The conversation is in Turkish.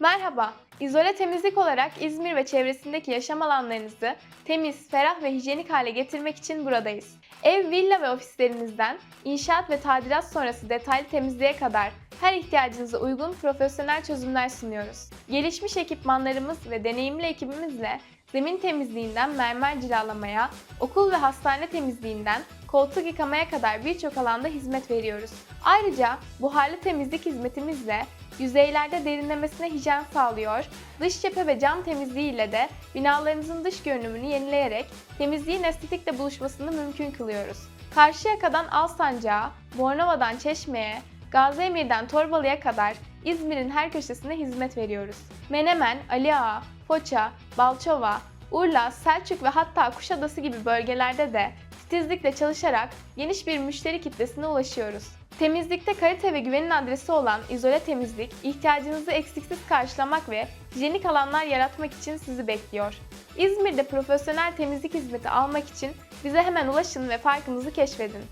Merhaba, İzole Temizlik olarak İzmir ve çevresindeki yaşam alanlarınızı temiz, ferah ve hijyenik hale getirmek için buradayız. Ev, villa ve ofislerinizden inşaat ve tadilat sonrası detaylı temizliğe kadar her ihtiyacınıza uygun profesyonel çözümler sunuyoruz. Gelişmiş ekipmanlarımız ve deneyimli ekibimizle zemin temizliğinden mermer cilalamaya, okul ve hastane temizliğinden koltuk yıkamaya kadar birçok alanda hizmet veriyoruz. Ayrıca buharlı temizlik hizmetimizle yüzeylerde derinlemesine hijyen sağlıyor, dış cephe ve cam temizliği ile de binalarınızın dış görünümünü yenileyerek temizliğin estetikle buluşmasını mümkün kılıyoruz. Karşıyaka'dan Alsancak'a, Bornova'dan Çeşme'ye, Gaziemir'den Torbalı'ya kadar İzmir'in her köşesine hizmet veriyoruz. Menemen, Ali Ağa, Foça, Balçova, Urla, Selçuk ve hatta Kuşadası gibi bölgelerde de titizlikle çalışarak geniş bir müşteri kitlesine ulaşıyoruz. Temizlikte kalite ve güvenin adresi olan İzole Temizlik, ihtiyacınızı eksiksiz karşılamak ve hijyenik alanlar yaratmak için sizi bekliyor. İzmir'de profesyonel temizlik hizmeti almak için bize hemen ulaşın ve farkımızı keşfedin.